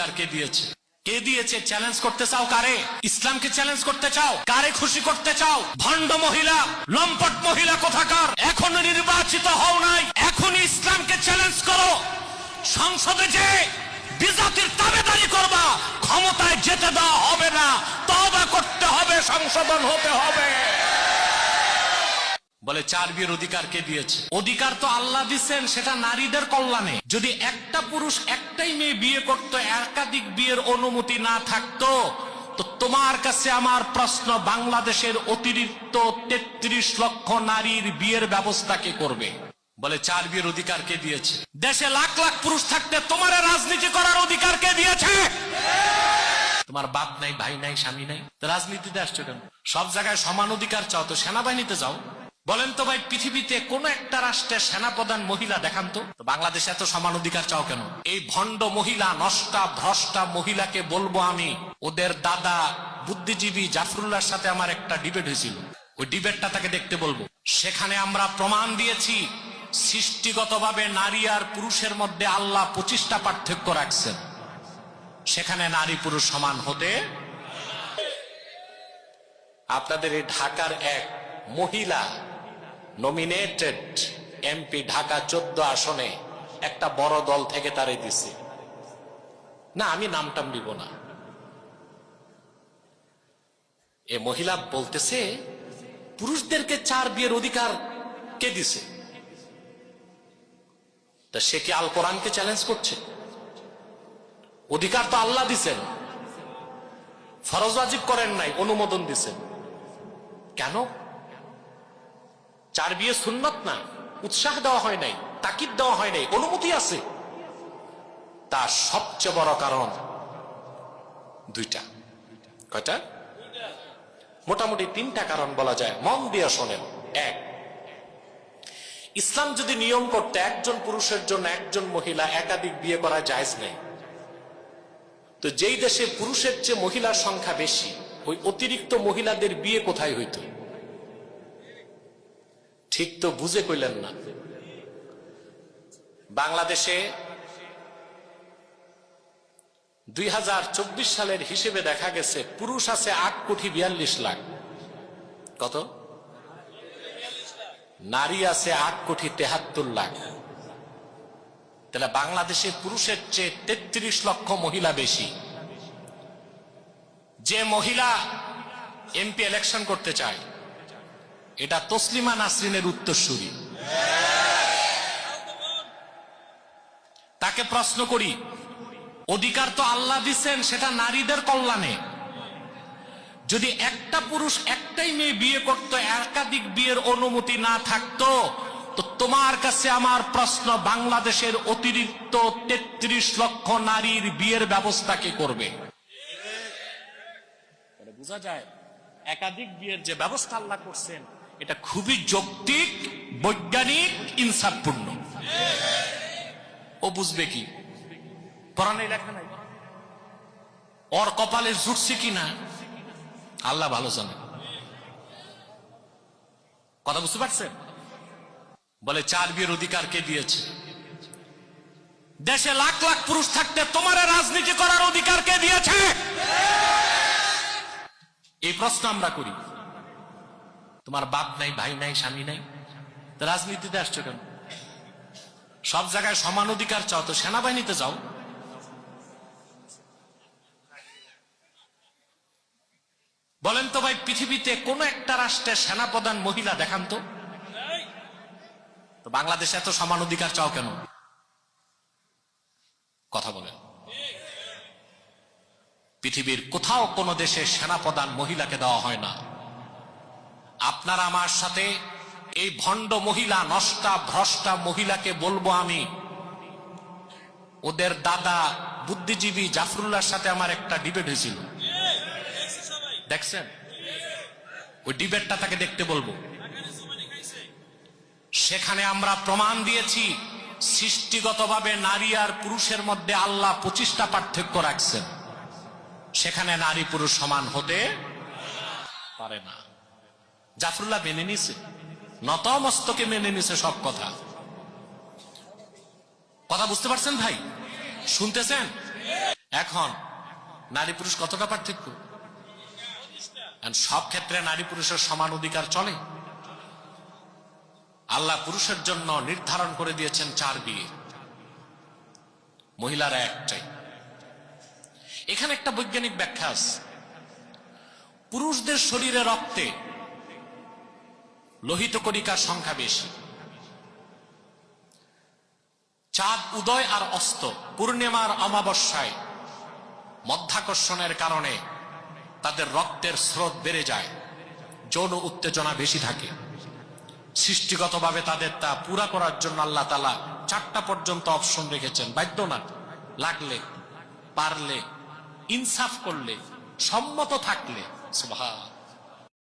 অধিকার কে দিয়েছে? কে দিয়েছে? চ্যালেঞ্জ করতে চাও কারে? ইসলামকে চ্যালেঞ্জ করতে চাও? কারে খুশি করতে চাও? ভণ্ড মহিলা, লম্পট মহিলা কোথাকার? এখনও নির্বাচিত হও নাই এখন ইসলামকে চ্যালেঞ্জ করো। সংসদে যে বিজাতির তাবেদারি করবা, ক্ষমতায় যেতে দেওয়া হবে না তবা করতে হবে, সংশোধন হতে হবে। বলে, চার বিয়ের অধিকার কে দিয়েছে? অধিকার তো আল্লাহ দিচ্ছেন সেটা নারীদের কল্যাণে। যদি একটা পুরুষ একটাই মেয়ে বিয়ে করত, একাধিক বিয়ের অনুমতি না থাকতো, তো তোমার কাছে আমার প্রশ্ন, বাংলাদেশের অতিরিক্ত তেত্রিশ লক্ষ নারীর বিয়ের ব্যবস্থা কে করবে? বলে, চার বিয়ের অধিকার কে দিয়েছে? দেশে লাখ লাখ পুরুষ থাকতে তোমার রাজনীতি করার অধিকার কে দিয়েছে? তোমার বাপ নাই, ভাই নাই, স্বামী নাই। রাজনীতিতে আসছো কেন? সব জায়গায় সমান অধিকার চাও, তো সেনাবাহিনীতে যাও। বলেন তো ভাই, পৃথিবীতে কোন একটা রাষ্ট্রের সেনাপ্রধান মহিলা দেখান তো। বাংলাদেশে এত সমান অধিকার চাও কেন? এই ভণ্ড মহিলা, নষ্টা, ভ্রষ্টা মহিলাকে বলব আমি, ওদের দাদা বুদ্ধিজীবী জাফরুল্লাহর সাথে আমার একটা ডিবেট হয়েছিল। ওই ডিবেটটা তাকে দেখতে বলব। সেখানে আমরা প্রমাণ দিয়েছি, সৃষ্টিগতভাবে নারী আর পুরুষের মধ্যে আল্লাহ পঁচিশটা পার্থক্য রাখছেন। সেখানে নারী পুরুষ সমান হতে আপনাদের এই ঢাকার এক মহিলা নমিনেটেড এমপি ঢাকা চোদ্দ আসনে একটা বড় দল থেকে তারে দিছে। না, আমি নামটাম দিব না। এ মহিলা বলতেছে, পুরুষদেরকে চার বিয়ের অধিকার কে দিছে? তা সে কি আল কোরআনকে চ্যালেঞ্জ করছে? অধিকার তো আল্লাহ দিছেন। ফরজ ওয়াজিব করেন নাই, অনুমোদন দিছেন। কেন? চার বিয়ে সুন্নত না, উৎসাহ দেওয়া হয় নাই, তাকিদ দেওয়া হয় নাই, অনুমতি আছে। তার সবচেয়ে বড় কারণ দুইটা। কয়টা? মোটামুটি তিনটা কারণ বলা যায়। মন দিয়ে শোনেন। এক, ইসলাম যদি নিয়ম করতে একজন পুরুষের জন্য একজন মহিলা একাধিক বিয়ে করা জায়জ নেই, তো যেই দেশে পুরুষের চেয়ে মহিলার সংখ্যা বেশি, ওই অতিরিক্ত মহিলাদের বিয়ে কোথায় হইত? ঠিক তো বুঝে কইলেন না। বাংলাদেশে দুই হাজার চব্বিশ সালের হিসেবে দেখা গেছে পুরুষ আছে আট কোটি বিয়াল্লিশ লাখ। কত? নারী আছে আট কোটি তেহাত্তর লাখ। তাহলে বাংলাদেশে পুরুষের চেয়ে তেত্রিশ লক্ষ মহিলা বেশি। যে মহিলা এমপি ইলেকশন করতে চায় এটা তসলিমা নাসরিনের উত্তরসূরি। তাকে প্রশ্ন করি, অধিকার তো আল্লাহ দিচ্ছেন সেটা নারীদের কল্যাণে। যদি একটা পুরুষ একটাই মেয়ে বিয়ে করত, একাধিক বিয়ের অনুমতি না থাকতো, তো তোমার কাছে আমার প্রশ্ন, বাংলাদেশের অতিরিক্ত তেত্রিশ লক্ষ নারীর বিয়ের ব্যবস্থা কে করবে? তাহলে বোঝা যায়, একাধিক বিয়ের যে ব্যবস্থা আল্লাহ করছেন এটা খুবই যৌক্তিক, বৈজ্ঞানিক, ইনসাফপূর্ণ। ও বুঝবে কি? পড়ানে লেখা নাই? ওর কপালে জুটছে কিনা আল্লাহ ভালো জানে। কথা বুঝতে পারছেন? বলে, চার বিয়ের অধিকার কে দিয়েছে? দেশে লাখ লাখ পুরুষ থাকতে তোমার রাজনীতি করার অধিকার কে দিয়েছে? এই প্রশ্ন আমরা করি। তোমার বাপ নাই, ভাই নাই, স্বামী নাই। রাজনীতিতে আসছো কেন? সব জায়গায় সমান অধিকার চাও, তো সেনাবাহিনীতে যাও। বলেন তো ভাই, পৃথিবীতে কোন একটা রাষ্ট্রের সেনাপ্রধান মহিলা দেখান তো? তো বাংলাদেশে এত সমান অধিকার চাও কেন? কথা বলেন। পৃথিবীর কোথাও কোন দেশে সেনাপ্রধান মহিলাকে দেওয়া হয় না। আপনারা আমার সাথে এই ভণ্ড মহিলা, নষ্টা, ভ্রষ্টা মহিলাকে বলব আমি। ওদের দাদা বুদ্ধিজীবী জাফরুল্লাহর সাথে আমার একটা ডিবেট হয়েছিল। দেখছেন? ওই ডিবেটটা তাকে দেখতে বলব। সেখানে আমরা প্রমাণ দিয়েছি, সৃষ্টিগতভাবে নারী আর পুরুষের মধ্যে আল্লাহ পঁচিশটা পার্থক্য রাখছেন। সেখানে নারী পুরুষ সমান হতে পারে না। জাফরুল্লাহ মেনে নিছে। নতমস্তকে মেনে নিছে সব কথা। কথা বুঝতে পারছেন ভাই? শুনতেছেন? এখন, নারী পুরুষ কতটা পার্থক্য? সব ক্ষেত্রে নারী পুরুষের সমান অধিকার চলে। আল্লাহ পুরুষের জন্য নির্ধারণ করে দিয়েছেন চার বিয়ে। মহিলারা একটাই। এখানে একটা বৈজ্ঞানিক ব্যাখ্যা আছে। পুরুষদের শরীরে রক্তে লোহিত কণিকার সংখ্যা বেশি। চাঁদ উদয় আর অস্ত পূর্ণিমার অমাবস্যায় মধ্যাকর্ষণের কারণে তাদের রক্তের স্রোত বেড়ে যায়, যৌন উত্তেজনা বেশি থাকে। সৃষ্টিগতভাবে তাদের তা পুরা করার জন্য আল্লাহ তালা চারটা পর্যন্ত অপশন রেখেছেন। বাধ্য না লাগলে, পারলে, ইনসাফ করলে, সম্মত থাকলে, সুবহান।